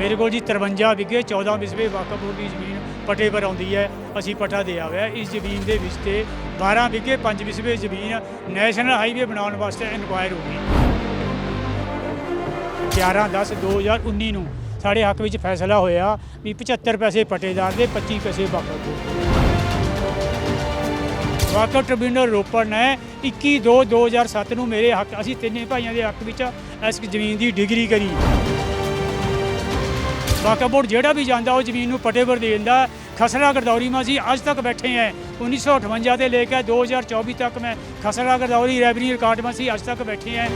ਮੇਰੇ ਕੋਲ ਜੀ 53 ਵਿਗੇ 14 ਵਿਸਵੇ ਵਕਫ ਬੋਰਡ ਦੀ ਜ਼ਮੀਨ ਪਟੇ ਪਰ ਆਉਂਦੀ ਹੈ, ਅਸੀਂ ਪਟਾ ਦੇ ਆਵੇ। ਇਸ ਜ਼ਮੀਨ ਦੇ ਵਿੱਚ ਤੇ 12 ਵਿਗੇ 5 ਵਿਸਵੇ ਜ਼ਮੀਨ ਨੈਸ਼ਨਲ ਹਾਈਵੇ ਬਣਾਉਣ ਵਾਸਤੇ ਇਨਕੁਆਇਰ ਹੋ ਗਈ। 11 10 2019 ਨੂੰ ਸਾਡੇ ਹੱਕ ਵਿੱਚ ਫੈਸਲਾ ਹੋਇਆ ਵੀ 75 ਪੈਸੇ ਪਟੇਦਾਰ ਦੇ 25 ਪੈਸੇ ਵਕਫ ਦੇ। ਵਾਕਫ ਟ੍ਰਿਬਿਊਨਲ ਰੋਪੜ ਨੇ 21 2 2007 ਨੂੰ ਮੇਰੇ ਹੱਕ, ਅਸੀਂ ਤਿੰਨੇ ਭਾਈਆਂ ਦੇ ਹੱਕ ਵਿੱਚ ਇਸ ਜ਼ਮੀਨ ਦੀ ਡਿਗਰੀ ਕਰੀ। ਵਾਕਫ ਬੋਰਡ ਜਿਹੜਾ ਵੀ ਜਾਂਦਾ, ਉਹ ਜ਼ਮੀਨ ਨੂੰ ਪਟੇ ਪਰ ਦੇ ਦਿੰਦਾ। ਖਸਰਾ ਗਰਦੌਰੀ ਮਾ ਅਸੀਂ ਅੱਜ ਤੱਕ ਬੈਠੇ ਹਾਂ 1958 ਤੋਂ ਲੈ ਕੇ 2024 ਤੱਕ ਮੈਂ ਖਸਰਾ ਗਰਦੌਰੀ ਰੈਵਨਿਊ ਰਿਕਾਰਡ ਮਾ ਅਸੀਂ ਅੱਜ ਤੱਕ ਬੈਠੇ ਹੈ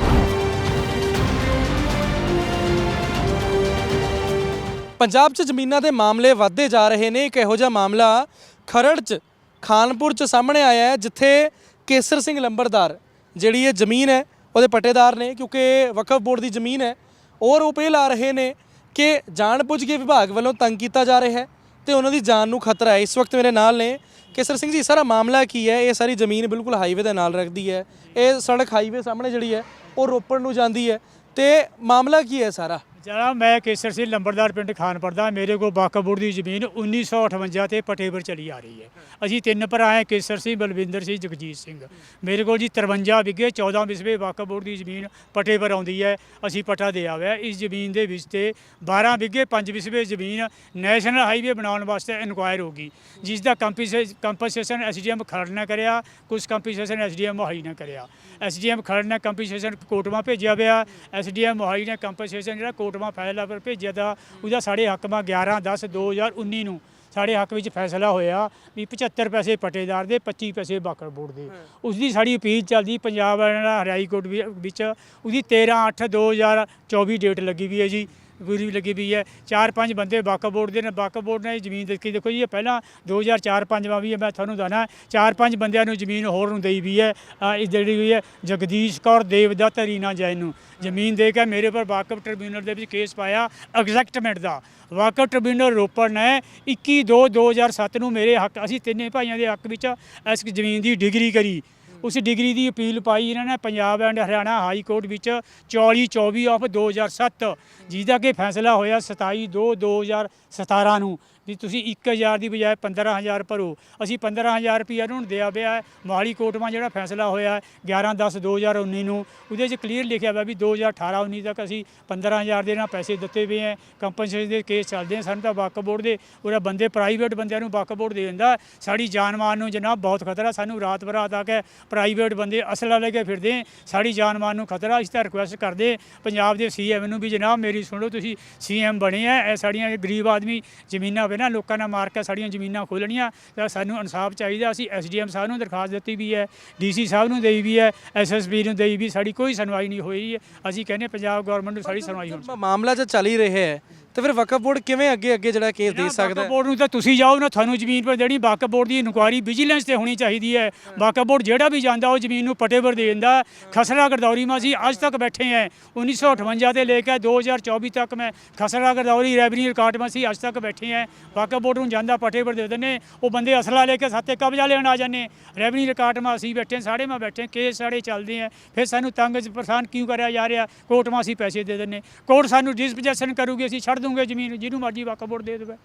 ਪੰਜਾਬ 'ਚ ਜ਼ਮੀਨਾਂ ਦੇ ਮਾਮਲੇ ਵੱਧਦੇ ਜਾ ਰਹੇ ਨੇ। ਇੱਕ ਇਹੋ ਜਿਹਾ ਮਾਮਲਾ ਖਰੜ 'ਚ, ਖਾਨਪੁਰ 'ਚ ਸਾਹਮਣੇ ਆਇਆ ਹੈ, ਜਿੱਥੇ ਕੇਸਰ ਸਿੰਘ ਲੰਬੜਦਾਰ ਜਿਹੜੀ ਇਹ ਜ਼ਮੀਨ ਹੈ, ਉਹਦੇ ਪੱਟੇਦਾਰ ਨੇ, ਕਿਉਂਕਿ ਵਕਫ ਬੋਰਡ ਦੀ ਜ਼ਮੀਨ ਹੈ ਔਰ ਉਹ ਇਹ ਲਾ ਰਹੇ ਨੇ। ਕਿ ਜਾਣਬੁੱਝ ਕੇ ਵਿਭਾਗ ਵੱਲੋਂ ਤੰਗ ਕੀਤਾ ਜਾ ਰਿਹਾ ਹੈ ਤੇ ਉਹਨਾਂ ਦੀ ਜਾਨ ਨੂੰ ਖਤਰਾ ਹੈ। ਇਸ ਵਕਤ ਮੇਰੇ ਨਾਲ ਨੇ ਕੇਸਰ ਸਿੰਘ ਜੀ, ਸਾਰਾ ਮਾਮਲਾ ਕੀ ਹੈ? ਇਹ ਸਾਰੀ ਜ਼ਮੀਨ ਬਿਲਕੁਲ ਹਾਈਵੇ ਦੇ ਨਾਲ ਰੱਖਦੀ ਹੈ। ਇਹ ਸੜਕ ਹਾਈਵੇ ਸਾਹਮਣੇ ਜਿਹੜੀ ਹੈ, ਉਹ ਰੋਪੜ ਨੂੰ ਜਾਂਦੀ ਹੈ ਤੇ ਮਾਮਲਾ ਕੀ ਹੈ ਸਾਰਾ? ਜਰਾ ਮੈਂ ਕੇਸਰ ਸਿੰਘ ਲੰਬਰਦਾਰ ਪਿੰਡ ਖਾਨਪੁਰ ਦਾ, ਮੇਰੇ ਕੋਲ ਵਾਕਫ ਬੋਰਡ ਦੀ ਜ਼ਮੀਨ 1958 ਤੇ ਪਟੇਬਰ ਚਲੀ ਆ ਰਹੀ ਹੈ। ਅਸੀਂ ਤਿੰਨ ਭਰਾ ਹਾਂ, ਕੇਸਰ ਸਿੰਘ ਬਲਵਿੰਦਰ ਸਿੰਘ ਜਗਜੀਤ ਸਿੰਘ। ਮੇਰੇ ਕੋਲ ਜੀ 53 ਵਿਗੇ 14 ਵਿਸਵੇ ਵਾਕਫ ਬੋਰਡ ਦੀ ਜ਼ਮੀਨ ਪਟੇਬਰ ਆਉਂਦੀ ਹੈ, ਅਸੀਂ ਪਟਾ ਦੇ ਆਵੇ। ਇਸ ਜ਼ਮੀਨ ਦੇ ਵਿੱਚ ਤੇ 12 ਵਿਗੇ 5 ਵਿਸਵੇ ਜ਼ਮੀਨ ਨੈਸ਼ਨਲ ਹਾਈਵੇ ਬਣਾਉਣ ਵਾਸਤੇ ਇਨਕੁਆਇਰ ਹੋਗੀ ਜਿਸ ਦਾ ਕੰਪਨਸੇਸ਼ਨ ਐਸਡੀਐਮ ਖਰੜ ਨੇ ਕਰਿਆ, ਕੁਝ ਕੰਪਨਸੇਸ਼ਨ ਐਸਡੀਐਮ ਮੋਹਾਲੀ ਨੇ ਕਰਿਆ। ਐਸਡੀਐਮ ਖਰੜ ਨੇ ਕੰਪਨਸੇਸ਼ਨ ਕੋਟਵਾ ਭੇਜਿਆ ਪਿਆ, ਐਸਡੀਐਮ ਮੋਹਾਲੀ ਨੇ ਕੰਪਨਸੇਸ਼ਨ ਜਿਹੜਾ ਕੋਟ ਕੋਟਵਾ ਫੈਸਲਾ ਪਰ ਭੇਜਿਆ ਦਾ ਉਹਦਾ ਸਾਡੇ ਹੱਕ ਮਾ 11 10 2019 ਨੂੰ ਸਾਡੇ ਹੱਕ ਵਿੱਚ ਫੈਸਲਾ ਹੋਇਆ ਵੀ 75 ਪੈਸੇ ਪਟੇਦਾਰ ਦੇ 25 ਪੈਸੇ ਬਾਕਰ ਬੋਰਡ ਦੇ। ਉਸ ਦੀ ਸਾਡੀ ਅਪੀਲ ਚੱਲਦੀ ਪੰਜਾਬ ਹਰਿਆਈ ਕੋਰਟ ਵਿੱਚ ਉਹਦੀ 13 8 2024 ਡੇਟ ਲੱਗੀ ਵੀ ਹੈ ਜੀ। ਪੂਰੀ ਲੱਗੀ ਵੀ ਹੈ। ਚਾਰ ਪੰਜ ਬੰਦੇ ਵਾਕਫ ਬੋਰਡ ਦੇ ਨੇ ਵਾਕਫ ਬੋਰਡ ਨੇ ਜ਼ਮੀਨ ਦਿੱਤੀ ਦੇਖੋ ਜੀ ਇਹ ਪਹਿਲਾਂ 2004 5 ਵਾਂ ਵੀ ਹੈ, ਮੈਂ ਤੁਹਾਨੂੰ ਦੱਸਣਾ ਚਾਰ ਪੰਜ ਬੰਦਿਆਂ ਨੂੰ ਜ਼ਮੀਨ ਹੋਰ ਨੂੰ ਦੇਈ ਵੀ ਹੈ ਇਹ ਜਿਹੜੀ ਹੋਈ ਹੈ ਜਗਦੀਸ਼ ਕੌਰ ਦੇਵਦੱਤ ਰੀਨਾ ਜੈਨ ਨੂੰ। ਜ਼ਮੀਨ ਦੇ ਕੇ ਮੇਰੇ ਪਰ ਵਾਕਫ ਟ੍ਰਿਬਿਊਨਲ ਦੇ ਵਿੱਚ ਕੇਸ ਪਾਇਆ ਐਗਜ਼ੈਕਟਮੈਂਟ ਦਾ। ਵਾਕਫ ਟ੍ਰਿਬਿਊਨਲ ਰੋਪੜ ਨੇ 21 2 2007 ਨੂੰ ਮੇਰੇ ਹੱਕ ਅਸੀਂ ਤਿੰਨੇ ਭਾਈਆਂ ਦੇ ਹੱਕ ਵਿੱਚ ਇਸ ਜ਼ਮੀਨ ਦੀ ਡਿਗਰੀ ਕਰੀ। ਉਸ ਡਿਗਰੀ ਦੀ ਅਪੀਲ ਪਾਈ ਇਹਨਾਂ ਨੇ, Punjab and Haryana High Court ਵਿੱਚ 24 24 ਆਫ 2007 ਜਿਹਦਾ ਕਿ ਫੈਸਲਾ ਹੋਇਆ 27 2 2017 ਨੂੰ। ਵੀ ਤੁਸੀਂ 1000 ਦੀ ਬਜਾਏ 15000 ਭਰੋ। ਅਸੀਂ 15000 ਰੁਪਏ ਇਹਨਾਂ ਨੂੰ ਦਿਆ ਪਿਆ ਮੋਹਾਲੀ ਕੋਰਟ ਮਾ ਜਿਹੜਾ ਫੈਸਲਾ ਹੋਇਆ ਹੈ 11 10 2019 ਨੂੰ, ਉਹਦੇ 'ਚ ਕਲੀਅਰ ਲਿਖਿਆ ਹੋਇਆ ਵੀ 2018 19 ਤੱਕ ਅਸੀਂ 15000 ਦੇ ਨਾਲ ਪੈਸੇ ਦਿੱਤੇ ਹੋਏ ਹੈ। ਕੰਪਨਸੇਸ਼ਨ ਦੇ ਕੇਸ ਚੱਲਦੇ ਹਨ ਸਾਨੂੰ ਤਾਂ ਵਕਫ ਬੋਰਡ ਦੇ, ਉਹਦਾ ਬੰਦੇ ਪ੍ਰਾਈਵੇਟ ਬੰਦਿਆਂ ਨੂੰ ਵਕਫ ਬੋਰਡ ਦੇ ਦਿੰਦਾ ਸਾਡੀ ਜਾਨ ਮਾਨ ਨੂੰ ਜਨਾਬ ਬਹੁਤ ਖਤਰਾ, ਸਾਨੂੰ ਰਾਤ ਬਰਾਤ ਆ ਕੇ ਪ੍ਰਾਈਵੇਟ ਬੰਦੇ ਅਸਲਾ ਲੈ ਕੇ ਫਿਰਦੇ ਸਾਡੀ ਜਾਨ ਮਾਨ ਨੂੰ ਖਤਰਾ ਇਸ ਤਾਂ ਰਿਕੁਐਸਟ ਕਰਦੇ ਪੰਜਾਬ ਦੇ ਸੀਐਮ ਨੂੰ ਵੀ ਜਨਾਬ ਮੇਰੀ ਸੁਣੋ ਤੁਸੀਂ ਸੀਐਮ ਬਣੇ ਆ ਇਹ ਸਾਡੀਆਂ ਗਰੀਬ ਆਦਮੀ ਜ਼ਮੀਨਾਂ ਵੇ ਨਾ ਲੋਕਾਂ ਨਾਲ ਮਾਰ ਕੇ ਸਾਡੀਆਂ ਜ਼ਮੀਨਾਂ ਖੋਲਣੀਆਂ ਤਾਂ ਸਾਨੂੰ ਇਨਸਾਫ ਚਾਹੀਦਾ। ਅਸੀਂ ਐਸਡੀਐਮ ਸਾਹਿਬ ਨੂੰ ਦਰਖਾਸਤ ਦਿੱਤੀ ਵੀ ਹੈ ਡੀਸੀ ਸਾਹਿਬ ਨੂੰ ਦੇਈ ਵੀ ਹੈ ਐਸਐਸਪੀ ਨੂੰ ਦੇਈ ਵੀ ਸਾਡੀ ਕੋਈ ਸੁਣਵਾਈ ਨਹੀਂ ਹੋਈ ਹੈ। ਅਸੀਂ ਕਹਿੰਦੇ ਪੰਜਾਬ ਗਵਰਨਮੈਂਟ ਨੂੰ ਸਾਡੀ ਸੁਣਵਾਈ ਹੋਣੀ ਮਾਮਲਾ ਜੇ ਚੱਲ ਹੀ ਰਿਹਾ ਹੈ। ਤੇ ਫਿਰ ਵਕਫ ਬੋਰਡ ਕਿਵੇਂ ਅੱਗੇ ਅੱਗੇ ਜਿਹੜਾ ਕੇਸ ਦੇ ਸਕਦਾ ਵਕਫ ਬੋਰਡ ਨੂੰ ਤਾਂ ਤੁਸੀਂ ਜਾਓ ਨਾ ਤੁਹਾਨੂੰ ਜ਼ਮੀਨ ਪਰ ਦੇਣੀ ਵਕਫ ਬੋਰਡ ਦੀ ਇਨਕੁਆਇਰੀ ਵਿਜੀਲੈਂਸ ਤੇ ਹੋਣੀ ਚਾਹੀਦੀ ਹੈ। ਵਕਫ ਬੋਰਡ ਜਿਹੜਾ ਵੀ ਜਾਂਦਾ ਉਹ ਜ਼ਮੀਨ ਨੂੰ ਪਟੇ ਪਰ ਦੇ ਦਿੰਦਾ। ਖਸਰਾ ਗਰਦੌਰੀ ਮਾ ਅਸੀਂ ਅੱਜ ਤੱਕ ਬੈਠੇ ਹਾਂ। 1958 ਤੋਂ ਲੈ ਕੇ 2024 ਤੱਕ ਮੈਂ ਖਸਰਾ ਗਰਦੌਰੀ ਰੈਵਨਿਊ ਰਿਕਾਰਡ ਮਾ ਅਸੀਂ ਅੱਜ ਤੱਕ ਬੈਠੇ ਹਾਂ। ਵਕਫ ਬੋਰਡ ਨੂੰ ਜਾਂਦਾ ਪਟੇ ਪਰ ਦੇ ਦਿੰਦੇ। ਉਹ ਬੰਦੇ ਅਸਲਾ ਲੈ ਕੇ ਸਾਤੇ ਕਬਜ਼ਾ ਲੈਣ ਆ ਜਾਂਦੇ। ਰੈਵਨਿਊ ਰਿਕਾਰਡ ਮਾ ਅਸੀਂ ਬੈਠੇ ਹਾਂ, ਸਾਰੇ ਮਾ ਬੈਠੇ ਹਾਂ, ਕੇਸ ਸਾਡੇ ਚੱਲਦੇ ਆ। ਫਿਰ ਸਾਨੂੰ ਤੰਗ ਪਰੇਸ਼ਾਨ ਕਿਉਂ ਕਰਿਆ ਜਾ ਰਿਹਾ? ਕੋਰਟ ਮਾ ਅਸੀਂ ਪੈਸੇ ਦੇ ਦਿੰਦੇ। ਕੋਰਟ ਸਾਨੂੰ ਡਿਸਪੋਜੀਸ਼ਨ ਕਰੂਗੀ ਅਸੀਂ ਛੱਡ ਦੂੰਗੇ ਜ਼ਮੀਨ ਜਿਹਨੂੰ ਮਰਜ਼ੀ ਵਕਫ ਬੋਰਡ ਦੇ ਦੇਵੇ।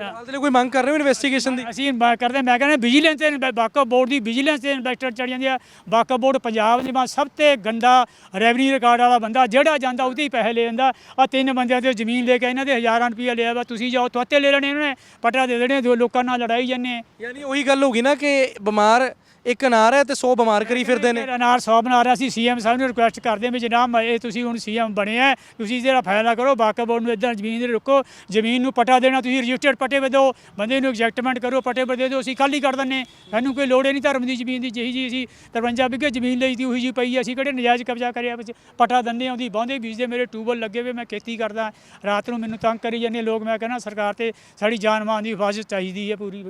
ਫਿਲਹਾਲ ਦੇ ਲਈ ਕੋਈ ਮੰਗ ਕਰ ਰਹੇ ਹੋ ਇਨਵੈਸਟੀਗੇਸ਼ਨ ਦੀ? ਅਸੀਂ ਕਰਦੇ ਮੈਂ ਕਹਿੰਦਾ ਵਿਜੀਲੈਂਸ ਤੇ ਵਕਫ ਬੋਰਡ ਦੀ ਵਿਜੀਲੈਂਸ ਤੇ ਇਨਵੈਸਟਰ ਚੜ ਜਾਂਦੀ ਆ। ਵਕਫ ਬੋਰਡ ਪੰਜਾਬ ਦੇ ਮਾ ਸਭ ਤੋਂ ਗੰਦਾ ਰੈਵਨਿਊ ਰਿਕਾਰਡ ਵਾਲਾ ਬੰਦਾ ਜਿਹੜਾ ਜਾਂਦਾ ਉਹਦੇ ਹੀ ਪੈਸੇ ਲੈ ਜਾਂਦਾ। ਆ ਤਿੰਨ ਬੰਦਿਆਂ ਤੇ ਜ਼ਮੀਨ ਲੈ ਕੇ ਇਹਨਾਂ ਦੇ ਹਜ਼ਾਰਾਂ ਰੁਪਏ ਲਿਆ ਵਾ ਤੁਸੀਂ ਜਾਓ ਤੁਹਾਤੇ ਲੈ ਲੈਣੇ ਇਹਨਾਂ ਨੇ ਪਟਾ ਦੇ ਦੇਣੇ ਦੋ ਲੋਕਾਂ ਨਾਲ ਲੜਾਈ ਜਾਂਦੇ ਯਾਨੀ ਉਹੀ ਗੱਲ ਹੋ ਗਈ ਨਾ ਕਿ ਬਿਮਾਰ ਇੱਕ ਅਨਾਰ ਹੈ ਤੇ 100 ਬਿਮਾਰ ਕਰੀ ਫਿਰਦੇ ਨੇ। ਅਨਾਰ ਸੌ ਬਣਾ ਰਿਹਾ ਸੀ। ਸੀਐਮ ਸਾਹਿਬ ਨੂੰ ਰਿਕੁਐਸਟ ਕਰਦੇ ਹਾਂ ਵੀ ਜਨਾਬ ਇਹ ਤੁਸੀਂ ਹੁਣ ਸੀਐਮ ਬਣੇ ਆ, ਤੁਸੀਂ ਜਿਹੜਾ ਫੈਸਲਾ ਕਰੋ ਵਕਫ ਬੋਰਡ ਨੂੰ ਇਦਾਂ ਜ਼ਮੀਨ ਦੇ ਰੁਕੋ, ਜ਼ਮੀਨ ਨੂੰ ਪਟਾ ਦੇਣਾ, ਤੁਸੀਂ ਰਜਿਸਟਰਡ ਪਟੇ ਦਿਓ ਬੰਦੇ ਨੂੰ ਐਗਜ਼ੈਕਟਮੈਂਟ ਕਰੋ, ਪਟੇ ਪਰ ਦੇ ਦਿਓ, ਅਸੀਂ ਖਾਲੀ ਕਰ ਦਿੰਨੇ ਸਾਨੂੰ ਕੋਈ ਲੋੜ ਹੀ ਨਹੀਂ ਧਰਮ ਦੀ ਜ਼ਮੀਨ ਦੀ, ਜਿਹੀ ਜੀ ਅਸੀਂ 53 ਵਿਗੇ ਜ਼ਮੀਨ ਲਈ ਤੀ ਉਹੀ ਜੀ ਪਈ ਅਸੀਂ ਕਿਹੜੇ ਨਜਾਇਜ਼ ਕਬਜ਼ਾ ਕਰਿਆ ਵਿੱਚ, ਪਟਾ ਦਿੰਦੇ ਆਉਂਦੀ ਬਾਂਦੇ ਬੀਜਦੇ, ਮੇਰੇ ਟਿਊਬਲ ਲੱਗੇ ਹੋਏ, ਮੈਂ ਖੇਤੀ ਕਰਦਾ, ਰਾਤ ਨੂੰ ਮੈਨੂੰ ਤੰਗ ਕਰੀ ਜਾਂਦੇ ਲੋਕ, ਮੈਂ ਕਹਿੰਦਾ ਸਰਕਾਰ ਤੇ ਸਾਡੀ ਜਾਨ ਮਾਨ ਦੀ ਹਿਫਾਜ਼ਤ ਚਾਹੀਦੀ ਹੈ ਪੂਰੀ।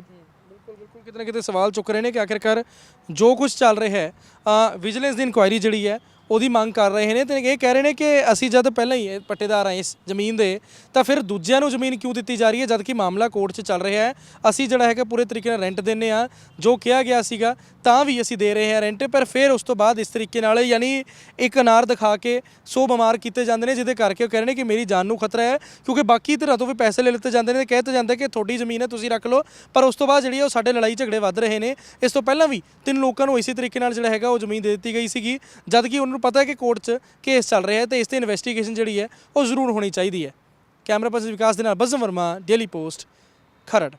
ਬਿਲਕੁਲ ਕਿਤੇ ਨਾ ਕਿਤੇ ਸਵਾਲ ਚੁੱਕ ਰਹੇ ਨੇ ਕਿ ਆਖਿਰਕਾਰ ਜੋ ਕੁਝ ਚੱਲ ਰਿਹਾ ਹੈ ਵਿਜੀਲੈਂਸ ਦੀ ਇਨਕੁਆਇਰੀ ਜਿਹੜੀ ਹੈ ਉਹਦੀ ਮੰਗ ਕਰ ਰਹੇ ਨੇ ਤੇ ਇਹ ਕਹਿ ਰਹੇ ਨੇ ਕਿ ਅਸੀਂ ਜਦ ਪਹਿਲਾਂ ਹੀ ਇਹ ਪੱਟੇਦਾਰ ਆਏ ਇਸ ਜ਼ਮੀਨ ਦੇ, ਤਾਂ ਫਿਰ ਦੂਜਿਆਂ ਨੂੰ ਜ਼ਮੀਨ ਕਿਉਂ ਦਿੱਤੀ ਜਾ ਰਹੀ ਹੈ? ਜਦ ਕਿ ਮਾਮਲਾ ਕੋਰਟ 'ਚ ਚੱਲ ਰਿਹਾ ਹੈ, ਅਸੀਂ ਜਿਹੜਾ ਹੈਗਾ ਪੂਰੇ ਤਰੀਕੇ ਨਾਲ ਰੈਂਟ ਦਿੰਨੇ ਆ ਜੋ ਕਿਹਾ ਗਿਆ ਸੀਗਾ, ਤਾਂ ਵੀ ਅਸੀਂ ਦੇ ਰਹੇ ਹਾਂ ਰੈਂਟ ਪਰ ਫਿਰ ਉਸ ਤੋਂ ਬਾਅਦ ਇਸ ਤਰੀਕੇ ਨਾਲ ਯਾਨੀ ਇੱਕ ਅਨਾਰ ਦਿਖਾ ਕੇ ਸੋ ਬਿਮਾਰ ਕੀਤੇ ਜਾਂਦੇ ਨੇ, ਜਿਹਦੇ ਕਰਕੇ ਉਹ ਕਹਿ ਰਹੇ ਨੇ ਕਿ ਮੇਰੀ ਜਾਨ ਨੂੰ ਖਤਰਾ ਹੈ, ਕਿਉਂਕਿ ਬਾਕੀ ਧਿਰਾਂ ਤੋਂ ਵੀ ਪੈਸੇ ਲੈ ਲਿੱਤੇ ਜਾਂਦੇ ਨੇ, ਤੇ ਕਹਿ ਦਿੱਤਾ ਜਾਂਦਾ ਕਿ ਤੁਹਾਡੀ ਜ਼ਮੀਨ ਹੈ, ਤੁਸੀਂ ਰੱਖ ਲਓ, ਪਰ ਉਸ ਤੋਂ ਬਾਅਦ ਜਿਹੜੀ ਉਹ ਸਾਡੇ ਲੜਾਈ ਝਗੜੇ ਵੱਧ ਰਹੇ ਨੇ। ਇਸ ਤੋਂ ਪਹਿਲਾਂ ਵੀ ਤਿੰਨ ਲੋਕਾਂ ਨੂੰ ਇਸੇ ਤਰੀਕੇ ਨਾਲ ਜਿਹੜਾ ਹੈਗਾ ਉਹ ਜ਼ਮੀਨ ਦੇ ਦਿੱਤੀ ਗਈ ਸੀਗੀ ਜਦ ਕਿ ਉਹਨਾਂ ਨੂੰ ਪਤਾ ਹੈ ਕਿ ਕੋਰਟ 'ਚ ਕੇਸ ਚੱਲ ਰਿਹਾ ਹੈ ਤੇ ਇਸ ਤੇ ਇਨਵੈਸਟੀਗੇਸ਼ਨ ਜਿਹੜੀ ਹੈ ਉਹ ਜ਼ਰੂਰ ਹੋਣੀ ਚਾਹੀਦੀ ਹੈ। ਕੈਮਰਾ ਪਰਸਨ ਵਿਕਾਸ ਦੇ ਨਾਲ ਬਜ਼ਮ ਵਰਮਾ ਡੇਲੀ ਪੋਸਟ ਖਰੜ।